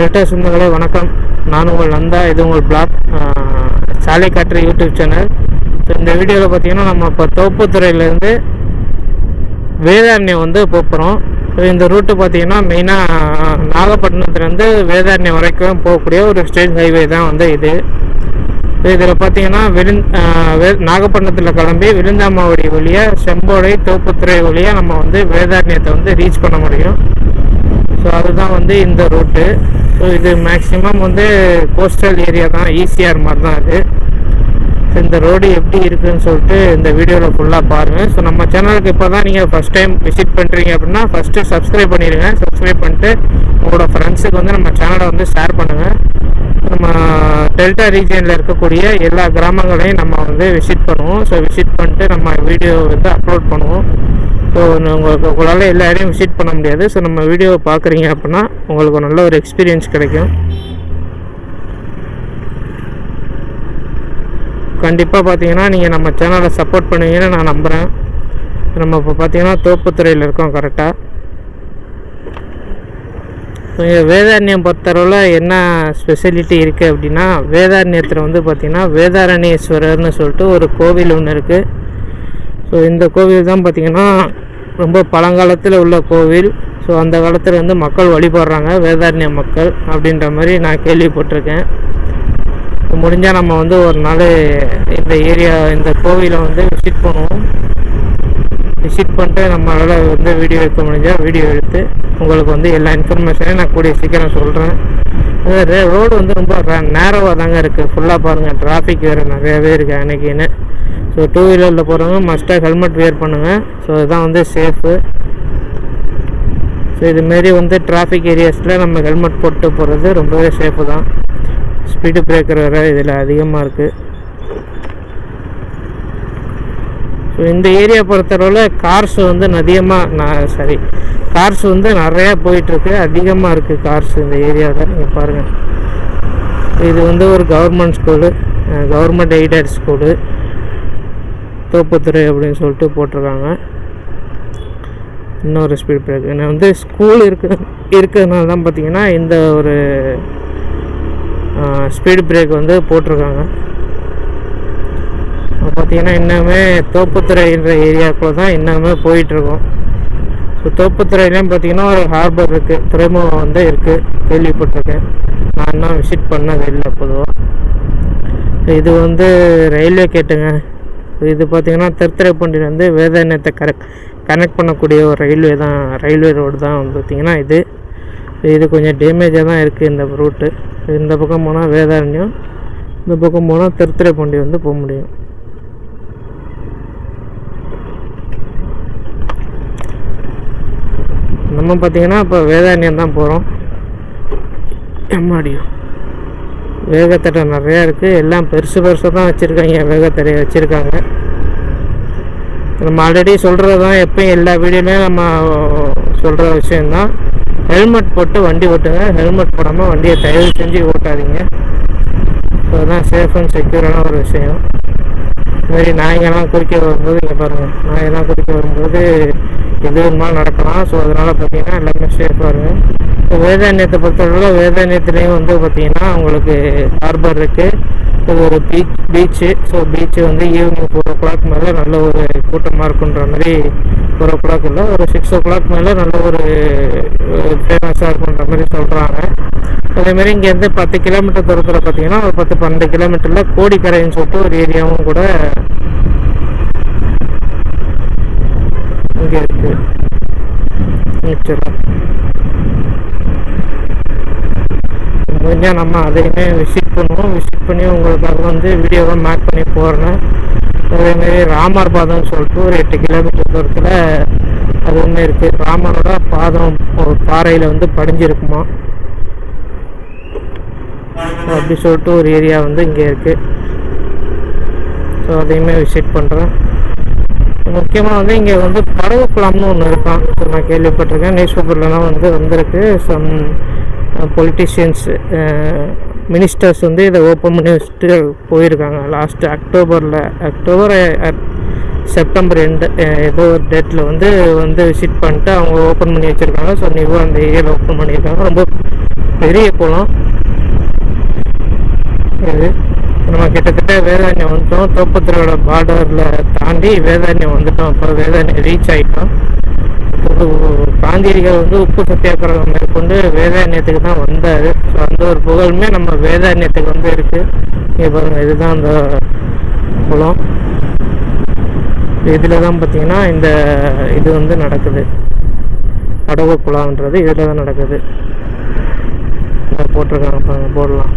Delta சொந்தங்களே வணக்கம். நான் உங்கள் நந்தா இது உங்கள் பிளாக் சாலை காற்று யூடியூப் சேனல். ஸோ இந்த வீடியோவில் பார்த்தீங்கன்னா நம்ம இப்போ தோப்புத்துறையிலேருந்து வேதாரண்யம் வந்து போகிறோம் ஸோ இந்த ரூட்டு பார்த்தீங்கன்னா மெயினாக நாகப்பட்டினத்துலேருந்து வேதாரண்யம் வரைக்கும் போகக்கூடிய ஒரு ஸ்டேட் ஹைவே தான் வந்து இது. ஸோ இதில் பார்த்தீங்கன்னா விருந் நாகப்பட்டினத்தில் கிளம்பி விருந்தாமாவடி வழியாக செம்போடை தோப்புத்துறை வழியாக நம்ம வந்து வேதாரண்யத்தை வந்து ரீச் பண்ண முடியும். ஸோ அதுதான் வந்து இந்த ரூட்டு. ஸோ இது மேக்ஸிமம் வந்து கோஸ்டல் ஏரியா தான் ஈஸியாக மாதிரி தான் இது ஸோ இந்த ரோடு எப்படி இருக்குன்னு சொல்லிட்டு இந்த வீடியோவில் ஃபுல்லாக பாருங்கள் ஸோ நம்ம சேனலுக்கு இப்போ தான் நீங்கள் ஃபஸ்ட் டைம் விசிட் பண்ணுறீங்க அப்படின்னா ஃபஸ்ட்டு சப்ஸ்கிரைப் பண்ணிடுங்க சப்ஸ்கிரைப் பண்ணிட்டு உங்களோட ஃப்ரெண்ட்ஸுக்கு வந்து நம்ம சேனலை வந்து ஷேர் பண்ணுங்கள் நம்ம டெல்டா ரீஜியனில் இருக்கக்கூடிய எல்லா கிராமங்களையும் நம்ம வந்து விசிட் பண்ணுவோம். ஸோ விசிட் பண்ணிட்டு நம்ம வீடியோ வந்து அப்லோட் பண்ணுவோம். ஸோ உங்களுக்கு உங்களால் எல்லா இடையும் விசிட் பண்ண முடியாது. ஸோ நம்ம வீடியோவை பார்க்குறீங்க அப்படின்னா உங்களுக்கு நல்ல ஒரு எக்ஸ்பீரியன்ஸ் கிடைக்கும். கண்டிப்பாக பார்த்தீங்கன்னா நீங்கள் நம்ம சேனலை சப்போர்ட் பண்ணுவீங்கன்னு நான் நம்புகிறேன் நம்ம இப்போ பார்த்தீங்கன்னா தோப்புத்துறையில் இருக்கோம் கரெக்டாக வேதாரண்யம் பொறுத்தளவில் என்ன ஸ்பெஷலிட்டி இருக்குது அப்படின்னா வேதாரண்யத்தில் வந்து பார்த்திங்கன்னா வேதாரண்யேஸ்வரர்னு சொல்லிட்டு ஒரு கோவில் ஒன்று இருக்குது ஸோ இந்த கோவில் தான் பார்த்திங்கன்னா ரொம்ப பழங்காலத்தில் உள்ள கோவில். ஸோ அந்த காலத்தில் வந்து மக்கள் வழிபடுறாங்க வேதாரண்ய மக்கள் அப்படின்ற மாதிரி நான் கேள்விப்பட்டிருக்கேன். முடிஞ்சால் நம்ம வந்து ஒரு நாள் இந்த ஏரியா இந்த கோவிலை வந்து விசிட் பண்ணுவோம். விசிட் பண்ணிட்டு நம்மளால் வந்து வீடியோ எடுக்க முடிஞ்சால் வீடியோ எடுத்து உங்களுக்கு வந்து எல்லா இன்ஃபர்மேஷனையும் நான் கூடிய சீக்கிரம் சொல்கிறேன் ரோடு வந்து ரொம்ப நேரவாக தாங்க இருக்குது ஃபுல்லாக பாருங்கள் டிராஃபிக் வேறு நிறையாவே இருக்குது அன்னைக்குன்னு. ஸோ டூ வீலரில் போகிறவங்க மஸ்ட்டாக ஹெல்மெட் வேர் பண்ணுங்கள் ஸோ இதுதான் வந்து சேஃபு ஸோ இதுமாரி வந்து டிராஃபிக் ஏரியாஸில் நம்ம ஹெல்மெட் போட்டு போகிறது ரொம்பவே சேஃபு தான். ஸ்பீடு பிரேக்கர் வேறு இதில் அதிகமாக இருக்குது இந்த ஏரியா பொறுத்தளவில் கார்ஸ் வந்து அதிகமாக நான் சரி கார்ஸ் வந்து நிறையா போயிட்டுருக்கு. அதிகமாக இருக்குது கார்ஸ் இந்த ஏரியாவில் நீங்கள் பாருங்கள் இது வந்து ஒரு government school government aided school Thopputhurai அப்படின்னு சொல்லிட்டு போட்டிருக்காங்க. இன்னொரு ஸ்பீட் பிரேக் நான் வந்து ஸ்கூல் இருக்க இருக்கிறதுனால தான் பார்த்தீங்கன்னா இந்த ஒரு ஸ்பீடு பிரேக் வந்து போட்டிருக்காங்க. பார்த்தீங்கன்னா இன்னுமே தோப்புத்துறைன்ற ஏரியாக்குள்ளே தான் இன்னுமே போயிட்டுருக்கோம். ஸோ தோப்புத்துறையிலையும் பார்த்தீங்கன்னா ஒரு ஹார்பர் இருக்குது துறைமுகம் வந்து இருக்குது கேள்விப்பட்டிருக்கேன். நான் இன்னும் விசிட் பண்ணது இல்லை பொதுவாக இது வந்து ரயில்வே கேட்டுங்க. இது பார்த்தீங்கன்னா திருத்துறைப்பூண்டிலேருந்து வேதாரண்யத்தை கரெக்ட் கனெக்ட் பண்ணக்கூடிய ஒரு ரயில்வே தான் ரயில்வே ரோடு தான் வந்து பார்த்திங்கன்னா இது. இது கொஞ்சம் டேமேஜாக தான் இருக்குது இந்த ரூட்டு இந்த பக்கம் போனால் வேதாரண்யம் இந்த பக்கம் போனால் திருத்துறைப்பூண்டி வந்து போக முடியும். நம்ம பார்த்திங்கன்னா இப்போ வேதாரண்யம் தான் போகிறோம் எம்மாடியும் வேகத்தடை நிறையா இருக்குது எல்லாம் பெருசு பெருசாக தான் வச்சுருக்காங்க. வேகத்தடையை வச்சுருக்காங்க. நம்ம ஆல்ரெடி சொல்கிறது தான் எப்பயும் எல்லா வீடியோலையும் நம்ம சொல்கிற விஷயந்தான் ஹெல்மெட் போட்டு வண்டி ஓட்டுங்க. ஹெல்மெட் போடாமல் வண்டியை தயவு செஞ்சு ஓட்டாதீங்க. ஸோ அதுதான் சேஃப் அண்ட் செக்யூரான ஒரு விஷயம். இதுமாரி நாய்ங்கெல்லாம் குறுக்க வரும்போது இங்கே பாருங்கள் நாயெல்லாம் குறுக்க வரும்போது எது வேணுமாலும் நடக்கலாம். ஸோ அதனால் பார்த்தீங்கன்னா எல்லாமே சேஃபாக இருக்கும் இப்போ வேதாரண்யத்தை பொறுத்தவரை வேதாரண்யத்துலேயும் வந்து பார்த்தீங்கன்னா உங்களுக்கு ஹார்பர் இருக்குது ஒரு பீச் பீச்சு ஸோ பீச்சு வந்து ஈவினிங் ஃபோர் ஓ கிளாக் மேலே நல்ல ஒரு கூட்டமாக இருக்குன்ற மாதிரி ஃபோர் ஓ கிளாக் இல்லை ஒரு சிக்ஸ் ஓ கிளாக் மேலே நல்ல ஒரு ஃபேமஸாக இருக்குன்ற மாதிரி சொல்கிறாங்க அதேமாரி இங்கேருந்து பத்து கிலோமீட்டர் தூரத்தில் பார்த்தீங்கன்னா ஒரு பத்து பன்னெண்டு கிலோமீட்டரில் கோடிக்கரைன்னு சொல்லிட்டு ஒரு ஏரியாவும் கூட இங்கே இருக்குது நேச்சுரலாக முடிஞ்சால் நம்ம அதையுமே விசிட் பண்ணுவோம். விசிட் பண்ணி உங்களுக்காக வந்து வீடியோவை மேக் பண்ணி போடுறேன் அதேமாரி ராமர் பாதம்னு சொல்லிட்டு ஒரு எட்டு கிலோமீட்டர் தூரத்தில் அதுவுமே இருக்குது ராமரோட பாதம் ஒரு பாறையில் வந்து படிஞ்சிருக்குமா? அப்படி சொல்லிட்டு ஒரு ஏரியா வந்து இங்கே இருக்குது ஸோ அதையுமே விசிட் பண்ணுறேன் முக்கியமாக வந்து இங்கே வந்து படகு குளம்னு ஒன்று இருக்கான் நான் கேள்விப்பட்டிருக்கேன். நியூஸ் பேப்பர்லலாம் வந்து வந்திருக்கு. சம் பொலிட்டிஷியன்ஸ் மினிஸ்டர்ஸ் வந்து இதை ஓப்பன் பண்ணி வச்சுட்டு போயிருக்காங்க. லாஸ்ட் அக்டோபரில் அக்டோபர் செப்டம்பர் எண்டு ஏதோ ஒரு டேட்டில் வந்து வந்து விசிட் பண்ணிட்டு அவங்க ஓப்பன் பண்ணி வச்சுருக்காங்க. ஸோ நியூவாக அந்த ஏரியாவில் ஓப்பன் பண்ணியிருக்காங்க. ரொம்ப பெரிய குளம். இது நம்ம கிட்டத்தட்ட வேதாண்யம் வந்துட்டோம். தோப்பத்திரோட பார்டரில் தாண்டி வேதாண்யம் வந்துட்டோம். இப்போ வேதாரண்யம் ரீச் ஆகிட்டோம் இப்போ காந்தியடிகள் வந்து உப்பு சத்தியாகிரகம் மேற்கொண்டு வேதாண்யத்துக்கு தான் வந்தார். ஸோ அந்த ஒரு புகழுமே நம்ம வேதாண்யத்துக்கு வந்து இருக்குது இங்கே பாருங்கள் இதுதான் அந்த குளம். இதில் தான் பார்த்தீங்கன்னா இந்த இது வந்து நடக்குது. அடவு குழான்றது இதில் தான் நடக்குது. போட்டிருக்காங்க போடலாம்.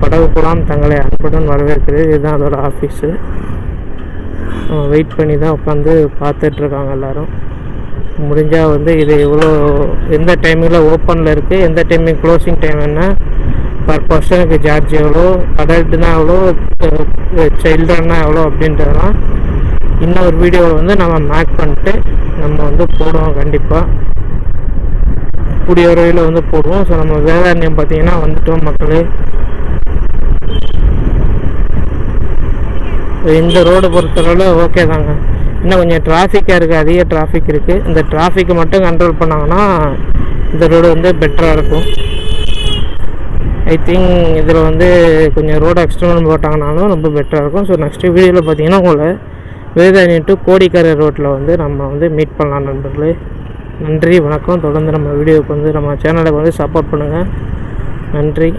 படகு குழாம் தங்களை அன்புடன் வரவேற்கிறது இதுதான் அதோட ஆஃபீஸு வெயிட் பண்ணி தான் உட்காந்து பார்த்துட்ருக்காங்க எல்லோரும். முடிஞ்சால் வந்து இது எவ்வளோ எந்த டைமிங்கில் ஓப்பனில் இருக்குது எந்த டைமிங் க்ளோசிங் டைம் என்ன பர் பர்சனுக்கு சார்ஜ் எவ்வளோ அடல்ட்னா எவ்வளோ சைல்ட்ரன்னா எவ்வளோ அப்படின்றதெல்லாம் இன்னொரு வீடியோவில் வந்து நம்ம மேக் பண்ணிட்டு நம்ம வந்து போடுவோம் கண்டிப்பாக கூடிய வரையில் வந்து போடுவோம். ஸோ நம்ம வேதாரண்யம் பார்த்தீங்கன்னா வந்துட்டோம் மக்களே. இந்த ரோடு பொறுத்தளவில் ஓகே தாங்க. இன்னும் கொஞ்சம் டிராஃபிக்காக இருக்குது அதிக டிராஃபிக் இருக்குது இந்த டிராஃபிக்கை மட்டும் கண்ட்ரோல் பண்ணாங்கன்னா இந்த ரோடு வந்து பெட்டராக இருக்கும். ஐ திங்க் இதில் வந்து கொஞ்சம் ரோடு எக்ஸ்டர்னல் போட்டாங்கனாலும் ரொம்ப பெட்டராக இருக்கும். ஸோ நெக்ஸ்ட்டு வீடியோவில் பார்த்தீங்கன்னா உங்களை வேதாரணி டு கோடிக்கரை ரோட்டில் வந்து நம்ம வந்து மீட் பண்ணலாம் நண்பர்களே. நன்றி வணக்கம். தொடர்ந்து நம்ம வீடியோவுக்கு வந்து நம்ம சேனலுக்கு வந்து சப்போர்ட் பண்ணுங்கள் நன்றி.